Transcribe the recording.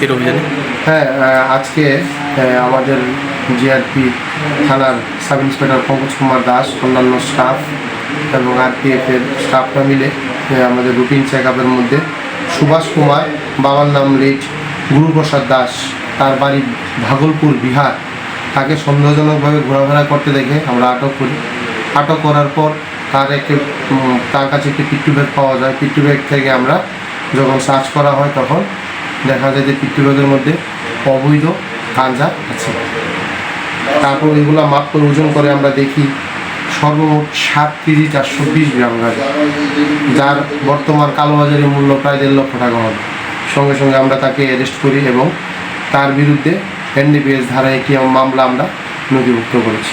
আজকের অভিযানে? হ্যাঁ আজকে আমাদের জিআরপি থানার সাব ইন্সপেক্টর পঙ্কজ কুমার দাস, অন্যান্য স্টাফ এবং আরপিএফ এর স্টাফরা মিলে আমাদের রুটিন চেক আপের মধ্যে সুভাষ কুমার, বাবার নাম লিট, গুরুপ্রসাদ দাস, তার বাড়ি ভাগলপুর, বিহার। তাকে সন্দেহজনকভাবে ঘোরাফেরা করতে দেখে আমরা আটক করি। আটক করার পর তার একটি তার কাছে একটি পিট্টু ব্যাগ পাওয়া যায়। পিট্টু ব্যাগ থেকে আমরা যখন সার্চ করা হয় তখন দেখা যায় যে পিট্টু মধ্যে অবৈধ গাঁজা আছে। তারপর এগুলো মাপ করে ওজন করে আমরা দেখি সর্বমোট সাত কেজি চারশো বিশ গ্রাম গাঁজা, যার বর্তমান কালোবাজারি মূল্য প্রায় দেড় লক্ষ টাকা হবে। সঙ্গে সঙ্গে আমরা তাকে অ্যারেস্ট করি এবং তার বিরুদ্ধে এনডিপিএস ধারায় একটি মামলা আমরা নথিভুক্ত করেছি।